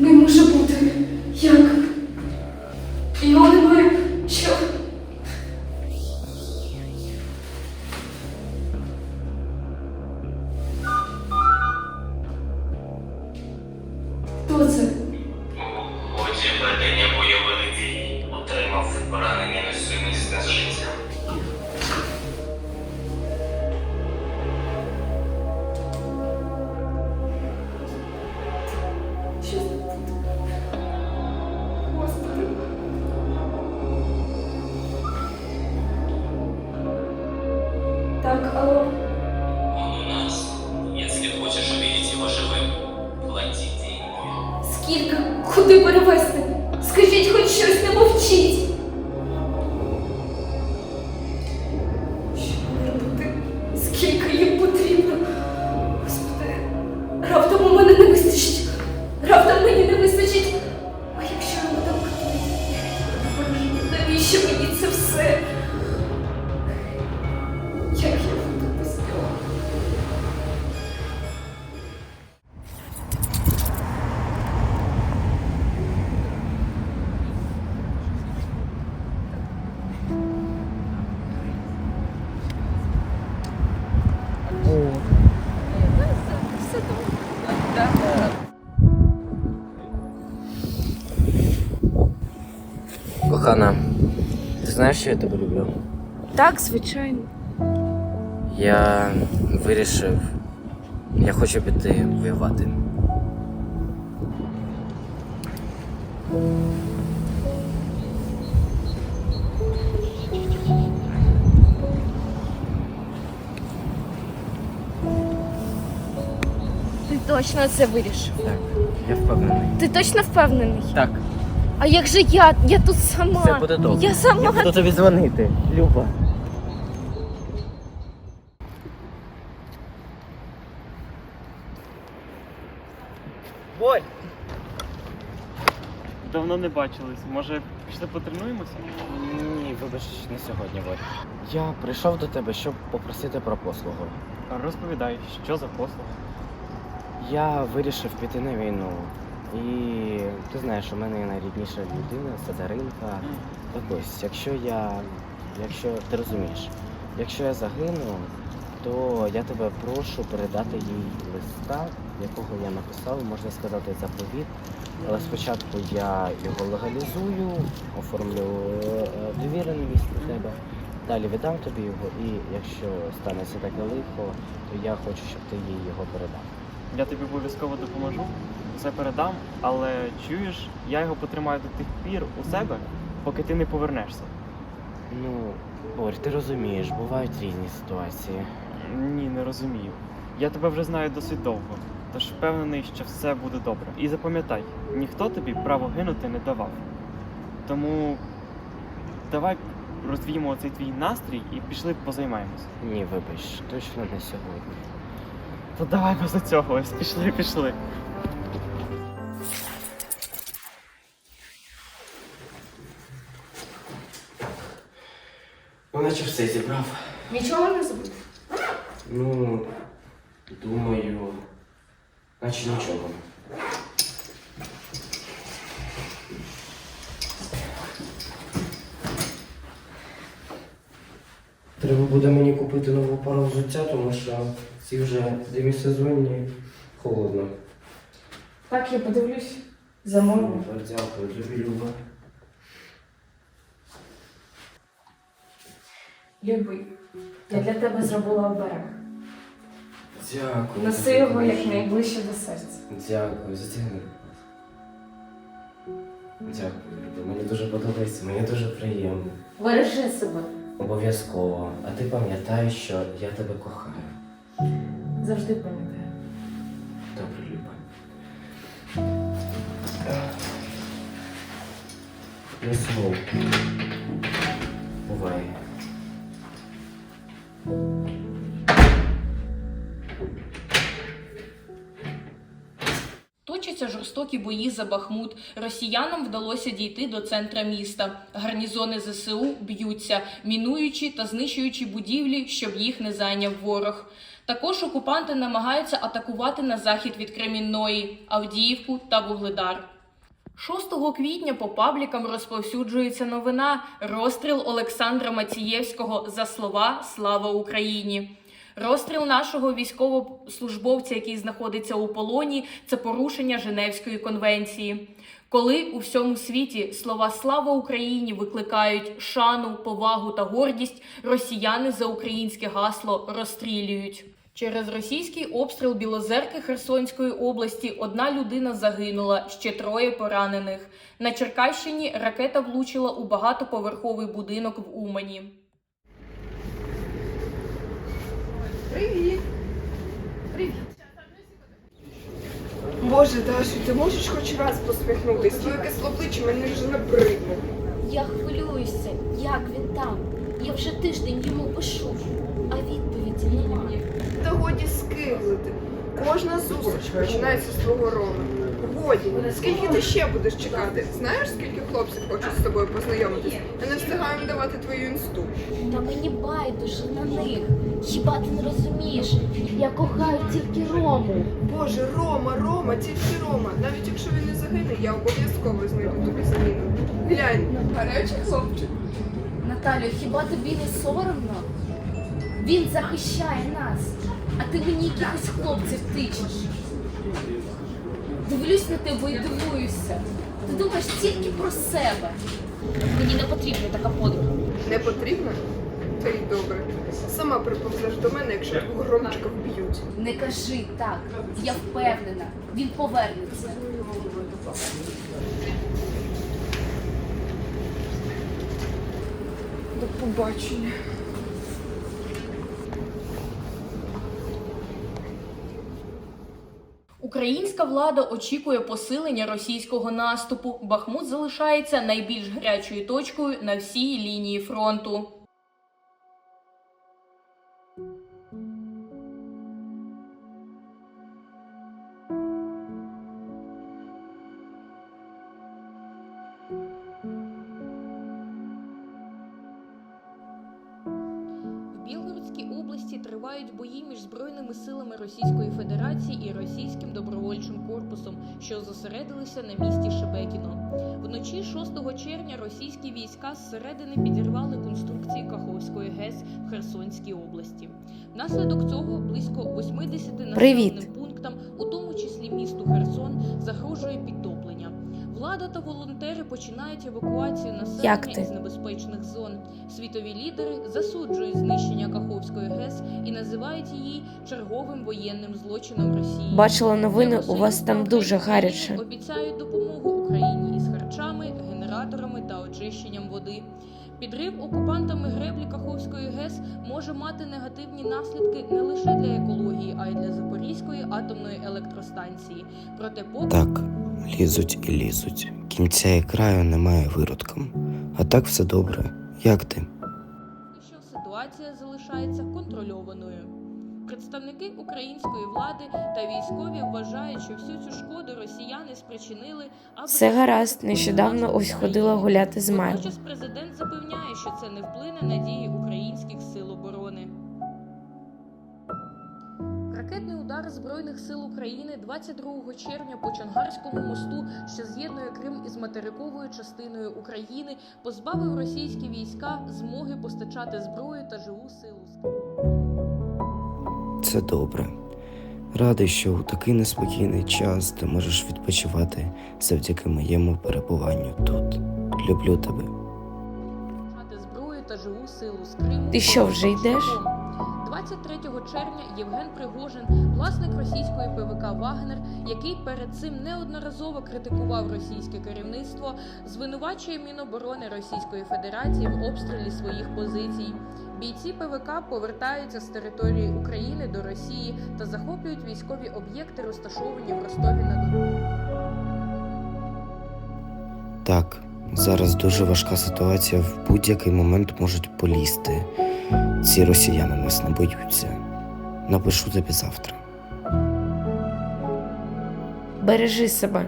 Не може бути. Як? Його ти знаєш, що я тебе люблю? Так, звичайно. Я вирішив, я хочу піти воювати. Ти точно це вирішив? Так, я впевнений. Ти точно впевнений? Так, А як же я? Я тут сама. все буде добре. Я сама. Я буду тобі дзвонити, Люба. Боль! Давно не бачились. Може, пішли потренуємося? Ні, вибач, не сьогодні, Воль. Я прийшов до тебе, щоб попросити про послугу. Розповідай, що за послуга? Я вирішив піти на війну. І ти знаєш, у мене найрідніша людина, це Даринка. Так ось, якщо я. Якщо ти розумієш, якщо я загину, то я тебе прошу передати їй листа, якого я написав, можна сказати, заповіт. Але спочатку я його легалізую, оформлю е, довіреність до тебе. Далі віддам тобі його, і якщо станеться таке лихо, то я хочу, щоб ти їй його передав. Я тобі обов'язково допоможу, все передам, але чуєш, я його потримаю до тих пір у себе, поки ти не повернешся. Ну, Борь, ти розумієш, бувають різні ситуації. Ні, не розумію. Я тебе вже знаю досить довго, тож впевнений, що все буде добре. І запам'ятай, ніхто тобі право гинути не давав. Тому давай розвіємо цей твій настрій і пішли позаймаємося. Ні, вибач, точно не сьогодні. То давай без цього, ось пішли, пішли. Наче все зібрав. Нічого не забув? Ну, думаю, наче нічого. Треба буде мені купити нову пару взуття, тому що ці вже демісезонні холодно. Так, я подивлюсь. Замовлю. Дякую, тобі Люба. Любий, я для тебе зробила оберег. Дякую. Носи його дуже. якнайближче до серця. Дякую, затягни. Дякую, Люба. Мені дуже подобається, мені дуже приємно. Бережи себе. Обов'язково. А ти пам'ятай, що я тебе кохаю. Завжди пам'ятай. Добре, Люба. Сумуй. Бувай. Точаться жорстокі бої за Бахмут. Росіянам вдалося дійти до центра міста. Гарнізони ЗСУ б'ються, мінуючи та знищуючи будівлі, щоб їх не зайняв ворог. Також окупанти намагаються атакувати на захід від Кремінної, Авдіївку та Вугледар. 6 квітня по паблікам розповсюджується новина розстріл Олександра Мацієвського за слова Слава Україні. Розстріл нашого військовослужбовця, який знаходиться у полоні, це порушення Женевської конвенції. Коли у всьому світі слова Слава Україні викликають шану, повагу та гордість, росіяни за українське гасло розстрілюють. Через російський обстріл Білозерки Херсонської області одна людина загинула, ще троє поранених. На Черкащині ракета влучила у багатоповерховий будинок в Умані. Привіт. Привіт. Боже, Дашу, ти можеш хоч раз посміхнутись? Твоє кислопличчя мене вже набридло. Я хвилююся, як він там. Я вже тиждень йому пишу, а відповіді немає. Та годі скиглити. Кожна зустріч починається з твого рома. Годі, скільки ти ще будеш чекати? Знаєш, скільки хлопців хочуть з тобою познайомитись? Я не встигаємо давати твою інсту. Та мені байдуже на них. Хіба ти не розумієш? Я кохаю тільки Рому. Боже, Рома, Рома, тільки Рома. Навіть якщо він не загине, я обов'язково знайду тобі заміну. Глянь, гарячий хлопчик. Наталю, хіба тобі не соромно? Він захищає нас, а ти мені якихось хлопців тичеш. Дивлюсь на тебе і дивуюся. Ти думаєш тільки про себе. Мені не потрібна така подруга. Не потрібно? Та й добре. Сама приповзеш до мене, якщо твого громчика вб'ють. Не кажи так. Я впевнена, він повернеться. До побачення. Українська влада очікує посилення російського наступу. Бахмут залишається найбільш гарячою точкою на всій лінії фронту. Області тривають бої між збройними силами Російської Федерації і російським добровольчим корпусом, що зосередилися на місті Шебекіно. Вночі 6 червня російські війська зсередини підірвали конструкції Каховської ГЕС в Херсонській області. Внаслідок цього близько 80 населеним пунктам, у тому числі місту Херсон, загрожує підтоплення. Влада та волонтери починають евакуацію населення із небезпечних зон. Світові лідери засуджують знищення Каховської ГЕС і називають її черговим воєнним злочином Росії. Бачила новини, у вас там дуже гаряче. Обіцяють допомогу Україні із харчами, генераторами та очищенням води. Підрив окупантами греблі Каховської ГЕС може мати негативні наслідки не лише для екології, а й для Запорізької атомної електростанції. Проте поки Так, лізуть і лізуть. Кінця і краю немає виродкам. А так все добре. Як ти? що ситуація залишається контрольованою. Представники української влади та військові вважають, що всю цю шкоду росіяни спричинили, аби Все гаразд. Нещодавно ось ходила гуляти з Маєм. Водночас президент запевняє, що це не вплине на дії українських сил оборони. Ракетний удар Збройних сил України 22 червня по Чонгарському мосту, що з'єднує Крим із материковою частиною України, позбавив російські війська змоги постачати зброю та живу силу. Це добре. Радий, що у такий неспокійний час ти можеш відпочивати завдяки моєму перебуванню тут. Люблю тебе. Мати зброю та живу силу з Криму. Ти що, вже йдеш? шляхом. 23 червня Євген Пригожин, власник російської ПВК Вагнер, який перед цим неодноразово критикував російське керівництво, звинувачує Міноборони Російської Федерації в обстрілі своїх позицій. Бійці ПВК повертаються з території України до Росії та захоплюють військові об'єкти, розташовані в Ростові на Дону. Так, зараз дуже важка ситуація. В будь-який момент можуть полізти. Ці росіяни нас не боються. Напишу тобі завтра. Бережи себе.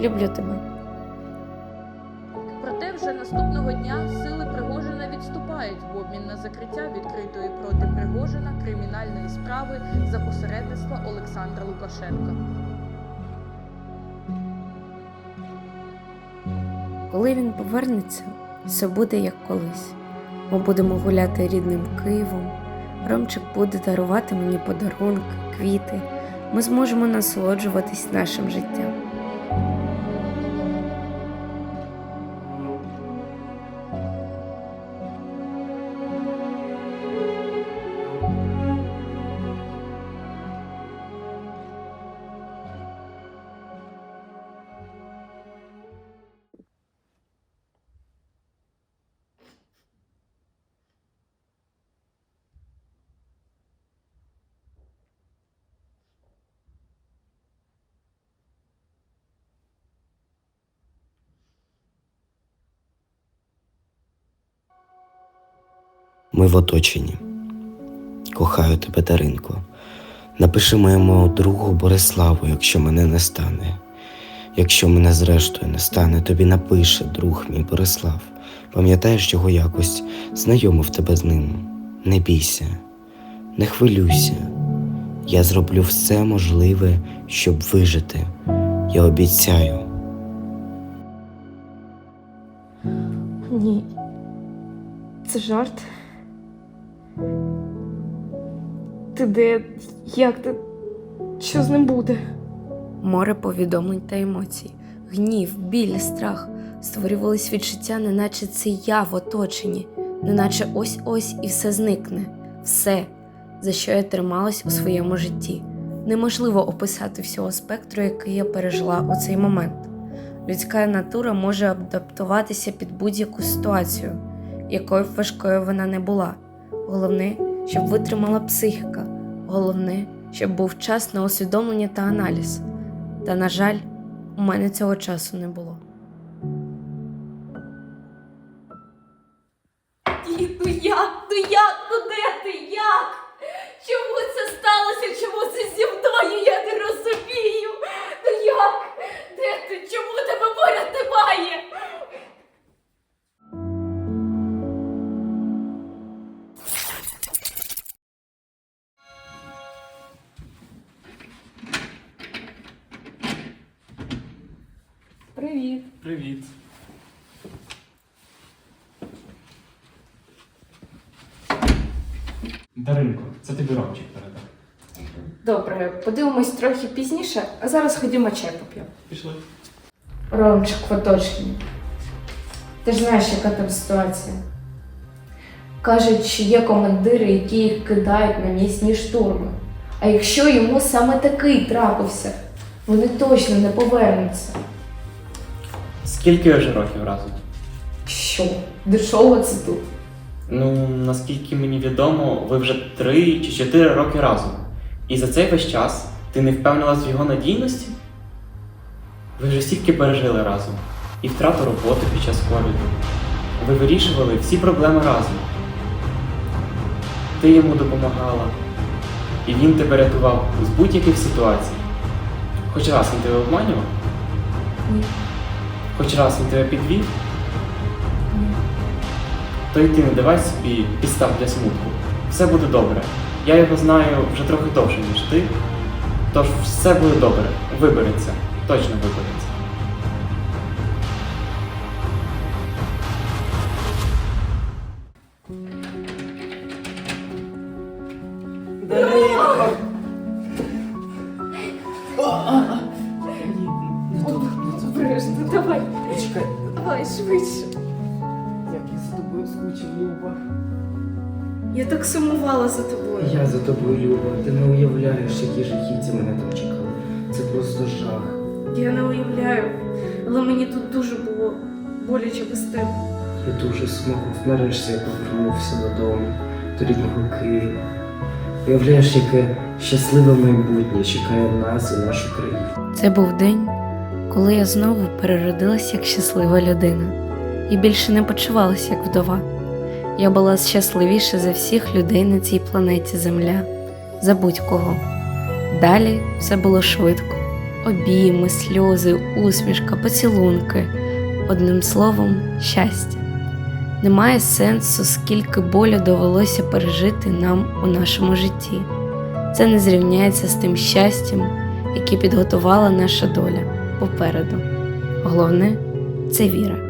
Люблю тебе. Наступного дня сили Пригожина відступають в обмін на закриття відкритої проти Пригожина кримінальної справи за посередництва Олександра Лукашенка. Коли він повернеться, все буде як колись. Ми будемо гуляти рідним Києвом. Ромчик буде дарувати мені подарунки, квіти. Ми зможемо насолоджуватись нашим життям. Ми в оточенні. Кохаю тебе, Даринко. Напиши моєму другу Бориславу, якщо мене не стане. Якщо мене зрештою не стане, тобі напише друг мій Борислав. Пам'ятаєш його якось, знайомив тебе з ним. Не бійся, не хвилюйся. Я зроблю все можливе, щоб вижити. Я обіцяю. Ні. Це жарт. Ти де? Як ти? Що з ним буде? Море повідомлень та емоцій. Гнів, біль, страх створювались відчуття, неначе це я в оточенні, неначе ось-ось і все зникне. Все, за що я трималась у своєму житті. Неможливо описати всього спектру, який я пережила у цей момент. Людська натура може адаптуватися під будь-яку ситуацію, якою важкою вона не була. Головне, щоб витримала психіка. Головне, щоб був час на усвідомлення та аналіз. Та, на жаль, у мене цього часу не було. Діду, ну як? Ну як? Ну де ти? Як? Чому це сталося? Чому це зі Привіт. Привіт. Даринко, це тобі Ромчик передав. Добре, подивимось трохи пізніше, а зараз ходімо чай поп'ємо. Пішли. Ромчик в оточенні. Ти ж знаєш, яка там ситуація. Кажуть, що є командири, які їх кидають на місні штурми. А якщо йому саме такий трапився, вони точно не повернуться. Скільки вже років разом? Що? Дешово це тут? Ну, наскільки мені відомо, ви вже три чи чотири роки разом. І за цей весь час ти не впевнилась в його надійності? Ви вже стільки пережили разом. І втрату роботи під час ковіду. Ви вирішували всі проблеми разом. Ти йому допомагала, і він тебе рятував з будь-яких ситуацій. Хоч раз він тебе обманював? Ні. Хоч раз він тебе підвів? То й ти не давай собі підстав для смутку. Все буде добре. Я його знаю вже трохи довше, ніж ти. Тож все буде добре. Вибереться. Точно вибереться. Обережно, давай, Почекай, давай швидше. як я за тобою скучив, Люба. Я так сумувала за тобою. Я за тобою, Люба. Ти не уявляєш, які жахіття мене там чекали. Це просто жах. Я не уявляю, але мені тут дуже було боляче без тебе. Я дуже смог. Нарешті я повернувся додому, до рідного Києва. Уявляєш, яке щасливе майбутнє чекає нас і нашу країну. Це був день, коли я знову переродилась як щаслива людина і більше не почувалася як вдова. Я була щасливіша за всіх людей на цій планеті Земля, за будь-кого. Далі все було швидко: обійми, сльози, усмішка, поцілунки. Одним словом, щастя. Немає сенсу, скільки болю довелося пережити нам у нашому житті. Це не зрівняється з тим щастям, яке підготувала наша доля попереду. Головне це віра.